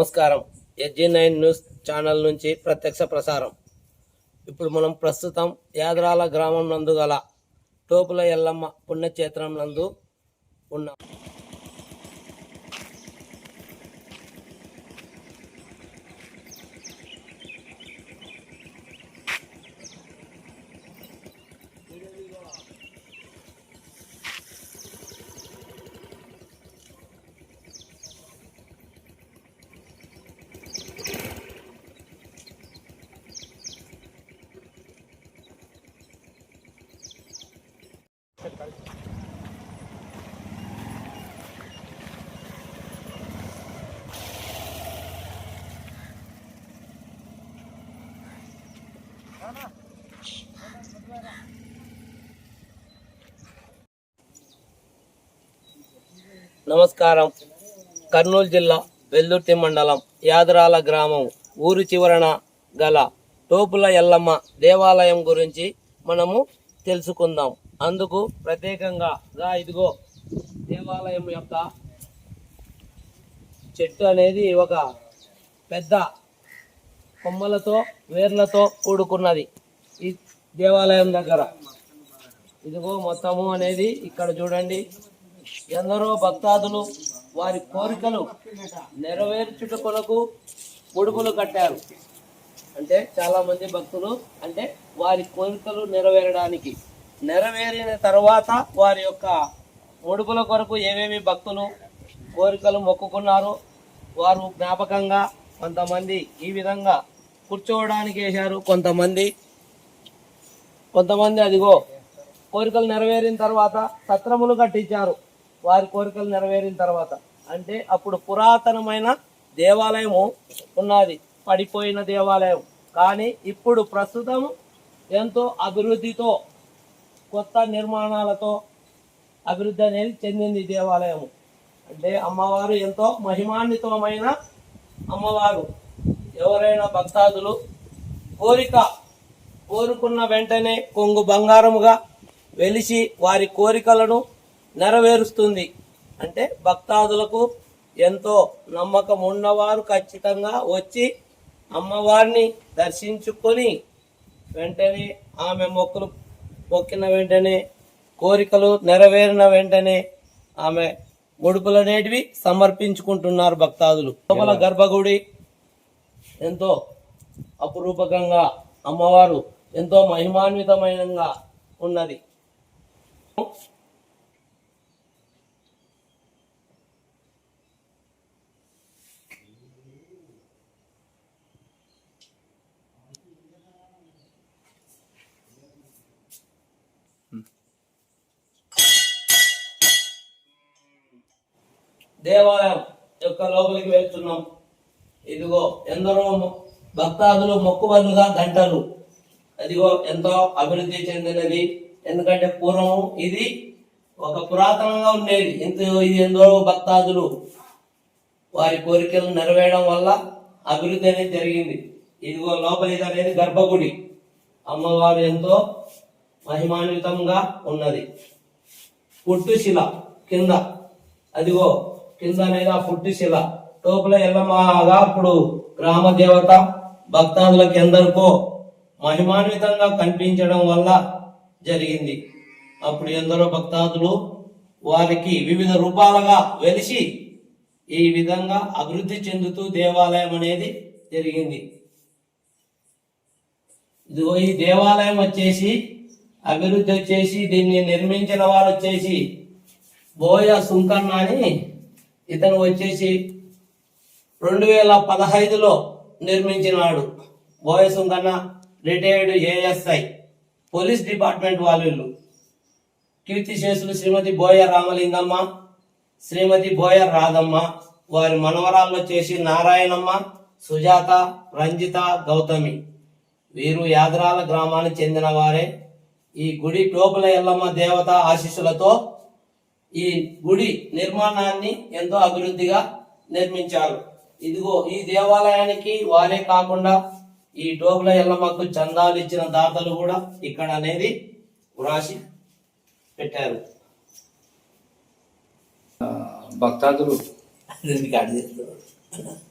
నమస్కారం. SG nine news channel నుంచి ప్రత్యక్ష ప్రసారం. ఇప్పుడు మనం ప్రస్తుతం యాదరాల గ్రామం నందు గల టోపుల ఎల్లమ్మ పుణ్యక్షేత్రం నందు ఉన్నాం. నమస్కారం. కర్నూలు జిల్లా వెల్దుర్తి మండలం యాదరాల గ్రామం ఊరు చివరన గల టోపుల ఎల్లమ్మ దేవాలయం గురించి మనము తెలుసుకుందాం. అందుకు ప్రత్యేకంగా గా ఇదిగో దేవాలయం యొక్క చెట్టు అనేది ఒక పెద్ద కొమ్మలతో వేర్లతో కూడుకున్నది. దేవాలయం దగ్గర. ఇదిగో మొత్తము అనేది ఇక్కడ చూడండి. ఎందరో భక్తాదులు వారి కోరికలు నెరవేర్చుట కొరకు ముడుపులు కట్టారు. అంటే చాలామంది భక్తులు అంటే వారి కోరికలు నెరవేరడానికి. నెరవేరిన తర్వాత వారి యొక్క ముడుపుల కొరకు ఏమేమి భక్తులు కోరికలు మొక్కుకున్నారో వారు జ్ఞాపకంగా కొంతమంది ఈ విధంగా కూర్చోవడానికి వేశారు. కొంతమంది కొంతమంది అదిగో కోరికలు నెరవేరిన తర్వాత సత్రములు కట్టించారు. వారి కోరికలు నెరవేరిన తర్వాత. అంటే అప్పుడు పురాతనమైన దేవాలయము ఉన్నది. పడిపోయిన దేవాలయం. కానీ ఇప్పుడు ప్రస్తుతం ఎంతో అభివృద్ధితో కొత్త నిర్మాణాలతో అభివృద్ధి అనేది చెందింది దేవాలయము. అంటే అమ్మవారు ఎంతో మహిమాన్వితమైన అమ్మవారు. ఎవరైనా భక్తాదులు కోరిక కోరుకున్న వెంటనే కొంగు బంగారముగా వెలిసి వారి కోరికలను నెరవేరుస్తుంది. అంటే భక్తాదులకు ఎంతో నమ్మకం ఉన్నవారు ఖచ్చితంగా వచ్చి అమ్మవారిని దర్శించుకొని వెంటనే ఆమె మొక్కులు మొక్కిన వెంటనే కోరికలు నెరవేరిన వెంటనే ఆమె ముడుపులు అనేటివి సమర్పించుకుంటున్నారు భక్తాదులు. లోపల గర్భగుడి ఎంతో అపురూపకంగా అమ్మవారు ఎంతో మహిమాన్వితమైనగా ఉన్నది. దేవాలయం యొక్క లోపలికి వెళ్తున్నాం. ఇదిగో ఎందరో భక్తాదులు మొక్కుబడులుగా గంటలు. అదిగో ఎంతో అభివృద్ధి చెందినది. ఎందుకంటే పూర్వం ఇది ఒక పురాతనంగా ఉండేది. ఇంత ఇది ఎందరో భక్తాదులు వారి కోరికలు నెరవేయడం వల్ల అభివృద్ధి అనేది జరిగింది. ఇదిగో లోపలి అనేది గర్భగుడి. అమ్మవారు ఎంతో మహిమాన్వితంగా ఉన్నది. పుట్టుశిల కింద. అదిగో కింద అనేది ఆ పుట్టుశిల టోపుల ఎల్లమ్మగా ఇప్పుడు గ్రామ దేవత భక్తాదులకు ఎందరికో మహిమాన్వితంగా కనిపించడం వల్ల జరిగింది. అప్పుడు ఎందరో భక్తాదులు వారికి వివిధ రూపాలుగా వెలిసి ఈ విధంగా అభివృద్ధి చెందుతూ దేవాలయం అనేది జరిగింది. ఇదిగో ఈ దేవాలయం వచ్చేసి అభివృద్ధి వచ్చేసి దీన్ని నిర్మించిన వారు వచ్చేసి బోయ సుంకన్న అని ఇతను వచ్చేసి రెండు వేల పదహైదులో నిర్మించినాడు Boya Sunkanna. Retired ASI police department వాళ్ళు కీర్తి కీర్తిశేషులు శ్రీమతి బోయ రామలింగమ్మ శ్రీమతి బోయ రాధమ్మ వారి మనవరాళ్ళు వచ్చేసి నారాయణమ్మ సుజాత రంజిత గౌతమి. వీరు యాదరాల గ్రామానికి చెందిన వారే. ఈ గుడి టోపుల ఎల్లమ్మ దేవత ఆశీస్సులతో ఈ గుడి నిర్మాణాన్ని ఎంతో అభివృద్ధిగా నిర్మించారు. ఇదిగో ఈ దేవాలయానికి వారే కాకుండా ఈ టోపుల ఎల్లమ్మకు చందాలు ఇచ్చిన దాతలు కూడా ఇక్కడ అనేది వ్రాసి పెట్టారు. భక్తాదులు.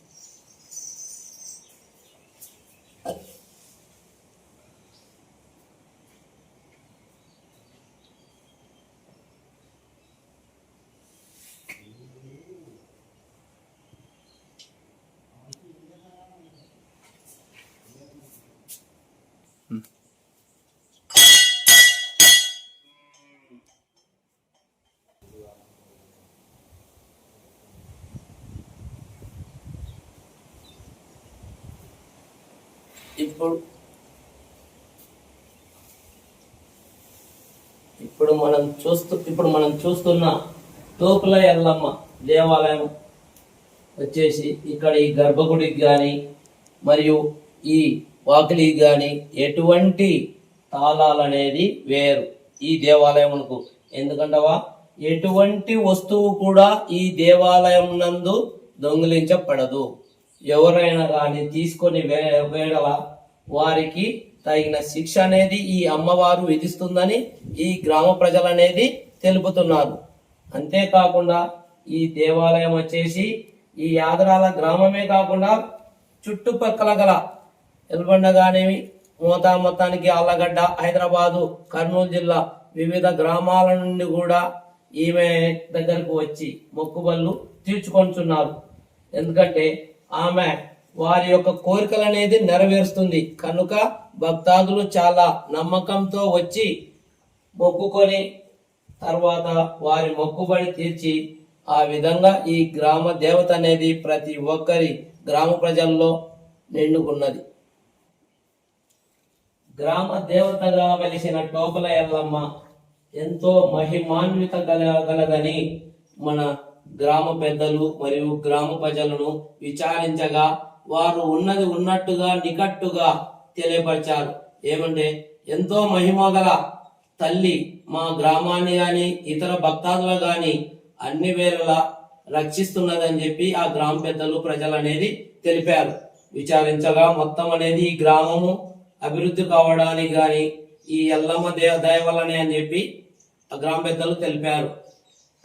ఇప్పుడు ఇప్పుడు మనం చూస్తూ ఇప్పుడు మనం చూస్తున్న తోపుల ఎల్లమ్మ దేవాలయం వచ్చేసి ఇక్కడ ఈ గర్భగుడికి కానీ మరియు ఈ వాకిలికి కానీ ఎటువంటి తాళాలు అనేది వేరు ఈ దేవాలయమునకు. ఎందుకంటవా? ఎటువంటి వస్తువు కూడా ఈ దేవాలయం నందు దొంగిలించబడదు. ఎవరైనా కానీ తీసుకొని వే వేడల వారికి తగిన శిక్ష అనేది ఈ అమ్మవారు విధిస్తుందని ఈ గ్రామ ప్రజలు అనేది తెలుపుతున్నారు. అంతేకాకుండా ఈ దేవాలయం వచ్చేసి ఈ యాదరాల గ్రామమే కాకుండా చుట్టుపక్కల గల ఎల్బండ కానివి మోతా మొత్తానికి అల్లగడ్డ హైదరాబాదు కర్నూలు జిల్లా వివిధ గ్రామాల నుండి కూడా ఈమె దగ్గరకు వచ్చి మొక్కుబళ్ళు తీర్చుకొంటున్నారు ఎందుకంటే ఆమె వారి యొక్క కోరికలు అనేది నెరవేరుస్తుంది. కనుక భక్తాదులు చాలా నమ్మకంతో వచ్చి మొక్కుకొని తర్వాత వారి మొక్కుబడి తీర్చి ఆ విధంగా ఈ గ్రామ దేవత అనేది ప్రతి ఒక్కరి గ్రామ ప్రజల్లో నిండుకున్నది. గ్రామ దేవతగా వెలిసిన టోపల ఎల్లమ్మ ఎంతో మహిమాన్విత గల గలదని మన గ్రామ పెద్దలు మరియు గ్రామ ప్రజలను విచారించగా వారు ఉన్నది ఉన్నట్టుగా నికట్టుగా తెలియపరిచారు. ఏమంటే ఎంతో మహిమ గల తల్లి మా గ్రామాన్ని గాని ఇతర భక్తాదులు గాని అన్ని వేళలా రక్షిస్తున్నదని చెప్పి ఆ గ్రామ పెద్దలు ప్రజలు అనేది తెలిపారు. విచారించగా మొత్తం అనేది ఈ గ్రామము అభివృద్ధి కావడానికి గాని ఈ ఎల్లమ్మ దేవ దయ వల్లనే అని చెప్పి ఆ గ్రామ పెద్దలు తెలిపారు.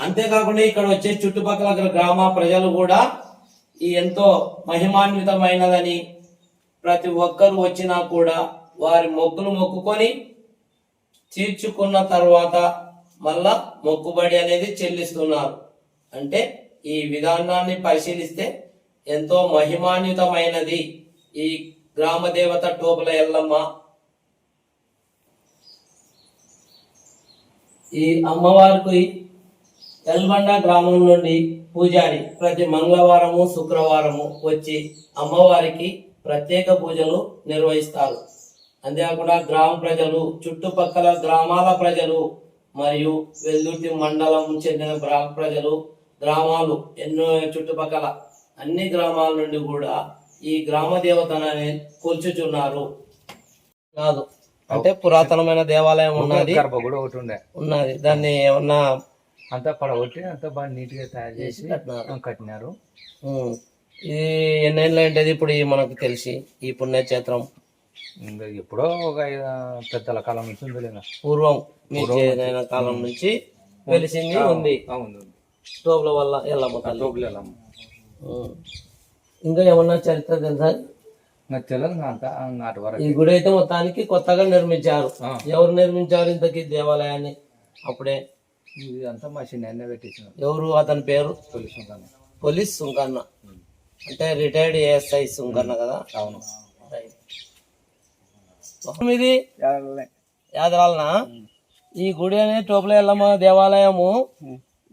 అంతేకాకుండా ఇక్కడ వచ్చే చుట్టుపక్కల గ్రామ ప్రజలు కూడా ఈ ఎంతో మహిమాన్వితమైనదని ప్రతి ఒక్కరు వచ్చినా కూడా వారి మొక్కులు మొక్కుకొని తీర్చుకున్న తర్వాత మళ్ళా మొక్కుబడి అనేది చెల్లిస్తున్నారు. అంటే ఈ విధానాన్ని పరిశీలిస్తే ఎంతో మహిమాన్వితమైనది ఈ గ్రామ దేవత టోపుల ఎల్లమ్మ. ఈ అమ్మవారికి ఎల్బండ గ్రామం నుండి పూజారి ప్రతి మంగళవారము శుక్రవారము వచ్చి అమ్మవారికి ప్రత్యేక పూజలు నిర్వహిస్తారు. అంతేకాకుండా గ్రామ ప్రజలు చుట్టుపక్కల గ్రామాల ప్రజలు మరియు వెల్దుర్తి మండలం చెందిన గ్రామ ప్రజలు గ్రామాలు ఎన్నో చుట్టుపక్కల అన్ని గ్రామాల నుండి కూడా ఈ గ్రామ దేవతనని కూల్చుచున్నారు. కాదు. అంటే పురాతనమైన దేవాలయం ఉన్నది. ఉన్నది. దాన్ని ఏమన్నా అంతా పడగొట్టి అంతా బాగా నీట్గా తయారు చేసి కట్టినారు. ఇది ఎన్నేళ్ళు ఏంటది ఇప్పుడు ఈ మనకు తెలిసి ఈ పుణ్యక్షేత్రం? ఇంకా ఎప్పుడో ఒక ఐదు పెద్దల కాలం నుంచి ఉంది లేదా పూర్వం కాలం నుంచి వెలిసింది ఉంది. స్టోవ్ల వల్ల ఎల్లమ్మ. ఇంకా ఏమన్నా చరిత్ర తెలుసా? నాకు తెలియదు ఇంకా అంత నాటి వరకు. ఈ గుడి అయితే మొత్తానికి కొత్తగా నిర్మించారు. ఎవరు నిర్మించారు ఇంతకీ దేవాలయాన్ని? అప్పుడే. ఇది అంతా మా చిన్న పెట్టేసిన ఎవరు? అతని పేరు? పోలీసు కానీ పోలీస్ సుంకన్న. అంటే రిటైర్డ్ ఏఎస్ఐ సుంకన్న కదా? అవును. ఇది? యాదరాలనా. ఈ గుడి అనే టోపుల ఎల్లమ్మ దేవాలయము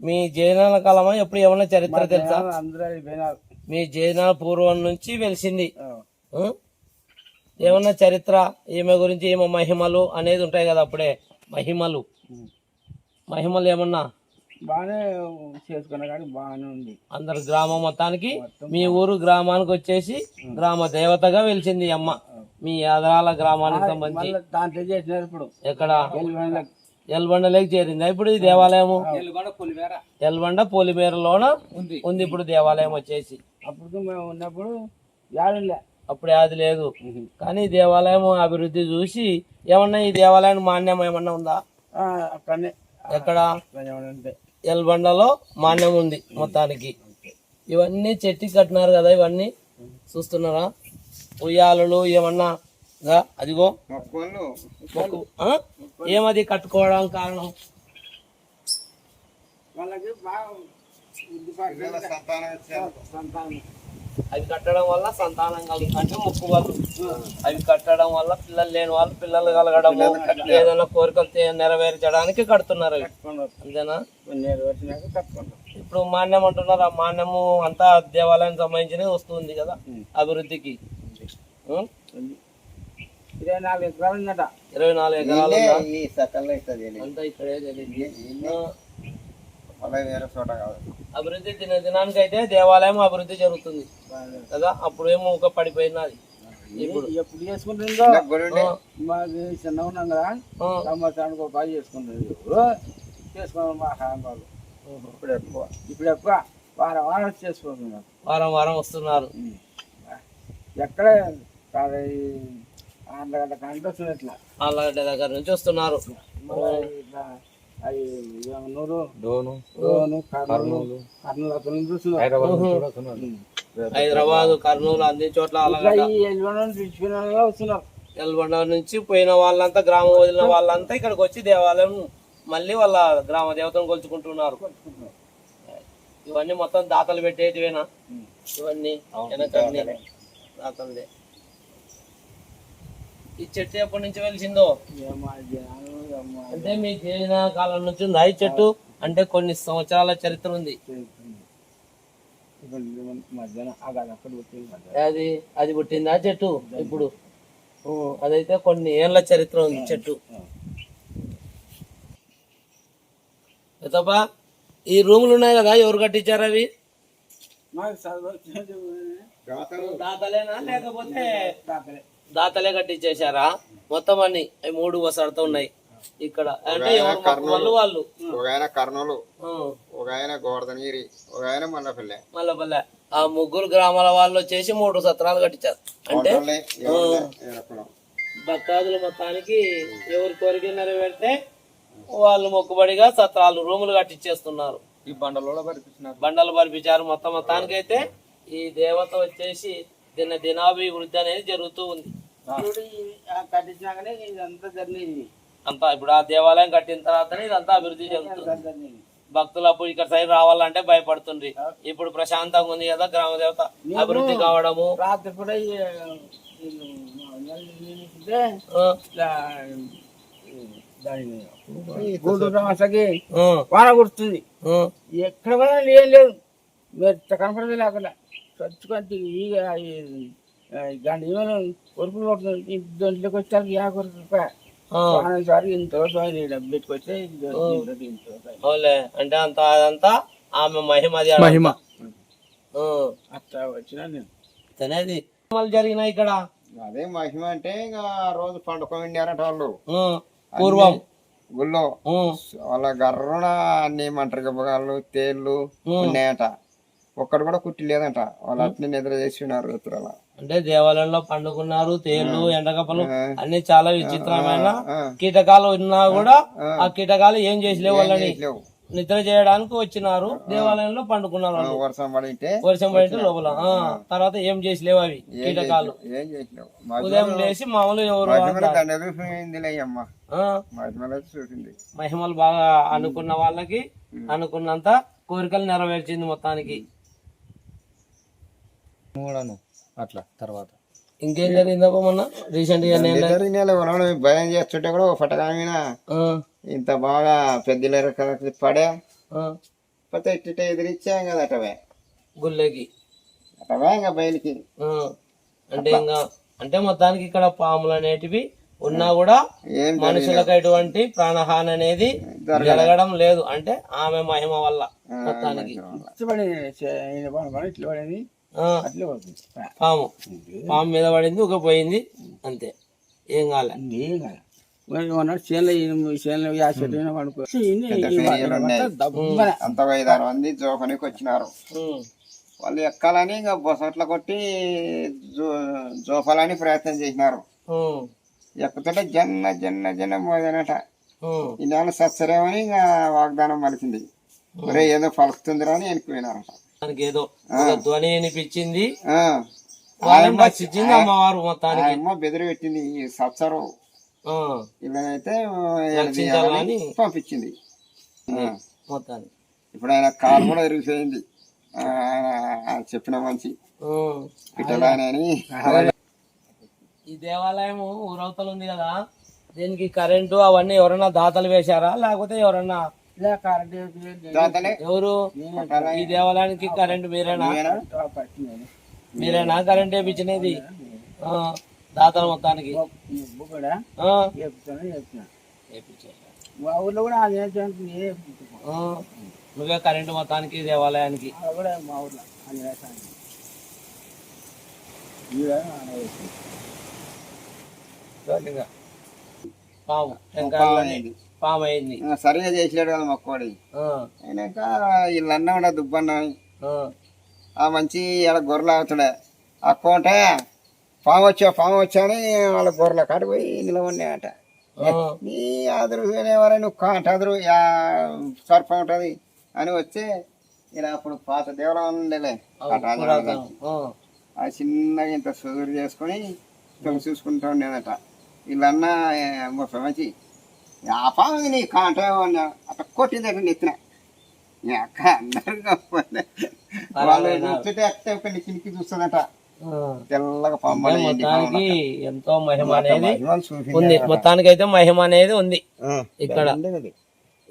మీ జైనాల కాలమా? ఎప్పుడు ఏమన్నా చరిత్ర తెలుసా? మీ జైనాల పూర్వం నుంచి వెలిసింది? ఏమన్నా చరిత్ర? ఈమె గురించి ఏమో మహిమలు అనేది ఉంటాయి కదా అప్పుడే. మహిమలు. మహిమలు ఏమన్నా? బాగానే చేసుకున్నా కానీ బాగానే ఉంది. అందరు గ్రామం మొత్తానికి మీ ఊరు గ్రామానికి వచ్చేసి గ్రామ దేవతగా వెలిసింది ఈ అమ్మ. మీ యాదరాల గ్రామానికి సంబంధించి. దాంట్లో చేసినారు ఇప్పుడు. ఎక్కడ? ఎల్బండలోకి చేరింది ఇప్పుడు ఈ దేవాలయము? ఎల్బండ పోలిమేరలోన ఉంది. ఇప్పుడు దేవాలయం వచ్చేసి. అప్పుడు మేము ఉన్నప్పుడు అప్పుడు అది లేదు. కానీ ఈ దేవాలయం అభివృద్ధి చూసి ఏమన్నా ఈ దేవాలయం మాన్యం ఏమన్నా ఉందా? అక్కడనే. ఎక్కడ? ఎల్బండలో మాన్యం ఉంది మొత్తానికి. ఇవన్నీ చెట్టి కట్టినారు కదా ఇవన్నీ? చూస్తున్నారా? ఉయ్యాలలు ఏమన్నా? గా, అదిగో? ఏమది కట్టుకోవడం కారణం? వాళ్ళకి బాగా అవి కట్టడం వల్ల సంతానం కలుగు అంటే మొక్కు వాళ్ళు. అవి కట్టడం వల్ల పిల్లలు లేని వాళ్ళు పిల్లలు కలగడము ఏదైనా కోరికలు నెరవేర్చడానికి కడుతున్నారు అంతేనా? ఇప్పుడు మాన్యం అంటున్నారు ఆ మాన్యము అంతా దేవాలయం సంబంధించిన వస్తుంది కదా అభివృద్ధికి? ఇరవై నాలుగు ఎకరాలు ఇరవై నాలుగు ఎకరాలు అంతా ఇక్కడే జరిగింది మళ్ళీ వేరే చోట కాదు. అభివృద్ధి దిన దినానికి అయితే దేవాలయం అభివృద్ధి జరుగుతుంది. కదా? అప్పుడు ఏమో ఒక పడిపోయినది ఇప్పుడు ఎప్పుడు చేసుకుంటుందో? మాది చిన్న ఉన్నాం కదా. సంవత్సరానికి ఒక పది చేసుకుంటుంది. ఇప్పుడు చేసుకున్నాం మా వాళ్ళు ఇప్పుడు ఎక్కువ. ఇప్పుడు ఎక్కువ. వారం వారం చేసుకుంటున్నారు వారం వారం వస్తున్నారు. ఎక్కడ? గంటల కంటే వస్తుంది ఇట్లా ఆళ్ళగడ్డ దగ్గర నుంచి వస్తున్నారు. ఇట్లా అవి నూరు డోను రోను కర్నూలు కర్నూలు అక్కడ నుంచి వస్తున్నారు హైదరాబాద్ నుంచి కూడా వస్తున్నారు. హైదరాబాద్ కర్నూలు అన్ని చోట్ల ఎల్బండ నుంచి పోయిన వాళ్ళంతా గ్రామం వదిలిన వాళ్ళంతా ఇక్కడికి వచ్చి దేవాలయం మళ్ళీ వాళ్ళ గ్రామ దేవతను కొలుచుకుంటున్నారు. ఇవన్నీ మొత్తం దాతలు పెట్టేటివేనా? ఇవన్నీ వెనకన్నీ దాతలదే. ఈ చెట్టు ఎప్పటి నుంచి వెలిసిందో? అంటే మీ జీవన కాలం నుంచి ఈ చెట్టు అంటే కొన్ని సంవత్సరాల చరిత్ర ఉంది. అది అది పుట్టిందా చెట్టు? ఇప్పుడు. ఓ, అదైతే కొన్ని ఏళ్ళ చరిత్ర ఉంది చెట్టు. ఎతపా ఈ రూములు ఉన్నాయి కదా ఎవరు కట్టించారు అవి? దాతలేనా? లేకపోతే తాతలే దాతలే కట్టించేశారా? మొత్తం అన్ని అవి మూడు వసడతో ఉన్నాయి. ఇక్కడ. అంటే వాళ్ళు వాళ్ళు. ఒక ఆయన కర్నూలు ఒక ఆయన గోవర్ధనగిరి ఒక ఆయన మల్లపల్లె. మల్లపల్లె. ఆ ముగ్గురు గ్రామాల వాళ్ళు వచ్చేసి మూడు సత్రాలు కట్టించారు. అంటే. భక్తాదులు మొత్తానికి ఎవరి కోరిక నెరవేరితే వాళ్ళు మొక్కుబడిగా సత్రాలు రూములు కట్టించేస్తున్నారు. ఈ బండలో బండలు పరిపించారు మొత్తం మొత్తానికి అయితే ఈ దేవత వచ్చేసి దిన దినాభివృద్ధి అనేది జరుగుతూ ఉంది. కట్టించినాకనే ఇదంతా జరిగింది. అంతా ఇప్పుడు ఆ దేవాలయం కట్టిన తర్వాతనే ఇదంతా అభివృద్ధి జరుగుతుంది జరిగింది భక్తులు అప్పుడు ఇక్కడ సైడ్ రావాలంటే భయపడుతుండ్రి. ఇప్పుడు ప్రశాంతంగా ఉంది కదా గ్రామ దేవత. అభివృద్ధి కావడము. రాత్రి కూడా ఈ, ఈ వాన కుడుతుంది ఎక్కడ కూడా ఏం లేదు. మీరు కనపడదు లేకుండా చచ్చుకుంటే ఈగ దాని ఏమైనా కొరుకులు కొడుతుంది. ఇంట్లోకి వచ్చాక యా కొరకు ఆ. సారి ఇంత డబ్బు అంటే అంత అదంతా ఆమె మహిమ అది మహిమ. అట్లా వచ్చినా నేను. జరిగినాయి ఇక్కడ. అదే మహిమ అంటే ఇంకా రోజు పండుకొని ఉండారట వాళ్ళు పూర్వం. గుళ్ళో. వాళ్ళ గర్రున అన్ని మంటరికలు తేళ్ళు ఉన్నాయట. ఒక్కడు కూడా కుట్టి లేదంట వాళ్ళు అట్నే నిద్ర చేసి ఉన్నారు రాత్రుల అంటే దేవాలయంలో పండుకున్నారు తేళ్ళు ఎండకప్పలు అన్ని చాలా విచిత్రమైన ఆ. కీటకాలు ఉన్నా కూడా ఆ. కీటకాలు ఏం చేసలేవు వాళ్ళని. నిద్ర చేయడానికి వచ్చినారు దేవాలయంలో పండుకున్నారు. వర్షం పడితే వర్షం పడితే లోపల. ఆ, తర్వాత ఏం చేసలేవు అవి కీటకాలు. ఉదయం లేచి మామూలు ఎవరు మహిమలు బాగా అనుకున్న వాళ్ళకి అనుకున్నంత కోరికలు నెరవేర్చింది మొత్తానికి. మూడను. అట్లా తర్వాత. ఇంకేం జరిగిందబ్బా మొన్న? రీసెంట్గా నేను భయం చేస్తుంటే కూడా ఆ, ఇంత బాగా పెద్దల పడే ఇట్ట ఎదిరిచ్చాం కదా అటవే. గుళ్ళకి. అటవే ఇంకా బయలుకి. అంటే ఇంకా అంటే మొత్తానికి ఇక్కడ పాములు అనేటివి ఉన్నా కూడా మనుషులకు ఎటువంటి ప్రాణహాని అనేది జరగడం లేదు. అంటే ఆమె మహిమ వల్ల మొత్తానికి. ఇట్లా పడేది పాము. పాము మీద పడింది ఒక పోయింది అంతే. ఏం కాలే. ఏం చేనులో చేనులో పడుకో అంత ఒక ఐదు ఆరు మంది జోకనికి వచ్చినారు. వాళ్ళు ఎక్కాలని ఇంకా బొసట్ల కొట్టి జో జోపాలని ప్రయత్నం చేసినారు. ఎక్కుతుంటే జన్న జన్న జన్న మోదనట. ఉమ్, ఈ నెల సచ్చరేమని ఇంకా వాగ్దానం ఒరే ఏదో పలుకుతుందిరా అని వెళ్ళిపోయినారట. దానికి ఏదో ధ్వని రక్షించింది అమ్మవారు మొత్తానికి. ఆయమ్మ బెదిరి పెట్టింది ఇలాగైతే రక్షించాలని పంపించింది. మొత్తానికి. ఇప్పుడు ఆయన కాలు కూడా ఇరిగిపోయింది ఆ, ఆయన చెప్పిన మంచి. పిట్టలానని ఈ దేవాలయం ఊరవతలు ఉంది కదా. దీనికి కరెంటు అవన్నీ ఎవరైనా దాతలు వేశారా? లేకపోతే ఎవరన్నా ఎవరు? ఈ దేవాలయానికి కరెంటు మీరేనా? మీరేనా? కరెంట్ వేపించినది ఆ, దాతల మొత్తానికి. నువ్వు కరెంటు మొత్తానికి దేవాలయానికి. పాము పాము టెంకాయలు. పాము అయింది ఆ, సరిగా చేసినాడు కదా మొక్కోడి అయినాక వీళ్ళు అన్న కూడా దుబ్బన్న ఆ, మంచి ఆడ గొర్రెలు ఆగుతాడే అక్కంటే పాము వచ్చా పాము వచ్చా అని వాళ్ళ గొర్రెల కాడికి పోయి నిలవన్నాయట నీ అదురు ఎవరైనా నువ్వు కాంట అదురు సర్పం ఉంటుంది అని వచ్చి ఇలా అప్పుడు పాత దేవాలయం ఉండేలే. ఆ చిన్నగా ఇంత సుదురు చేసుకొని చూసుకుంటా ఉండేదట. వీళ్ళన్న మంచి పాము నీ కాంట అట్లా కొట్టిందట నెత్తిన. అందరు చూస్తుంటే చూస్తుందట. తెల్లగా మొత్తానికి ఎంతో మహిమ అనేది. ఉంది. మొత్తానికి అయితే మహిమ అనేది ఉంది. ఇక్కడ.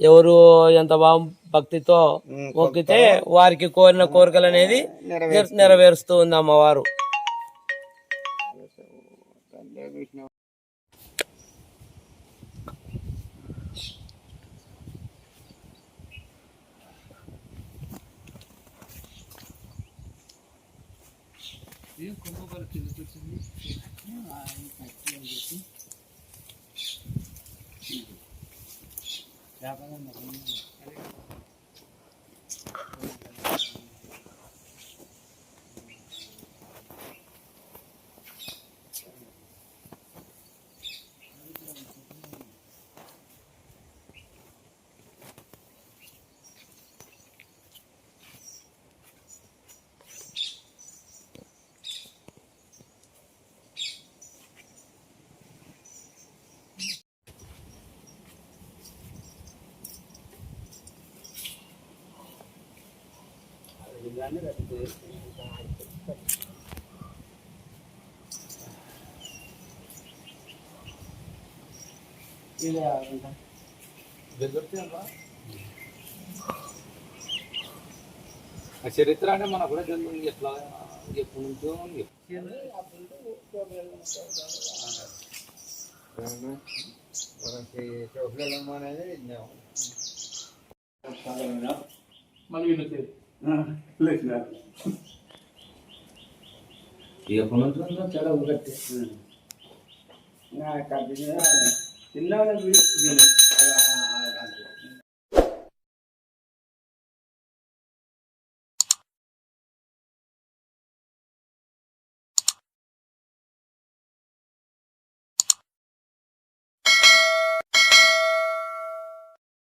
ఎవరు ఎంత బాగా భక్తితో మొక్కితే వారికి కోరిన కోరికలు అనేది నెర- నెరవేరుస్తూ ఉంది అమ్మవారు. ఆ చరిత్ర అంటే మనకు కూడా తెలియదు ఎట్లా ఎప్పటి నుంచో మనకి చౌకలమ్మ అనేది విన్నాం. ఎప్పటి ఉందో చాలా చిన్న వీడు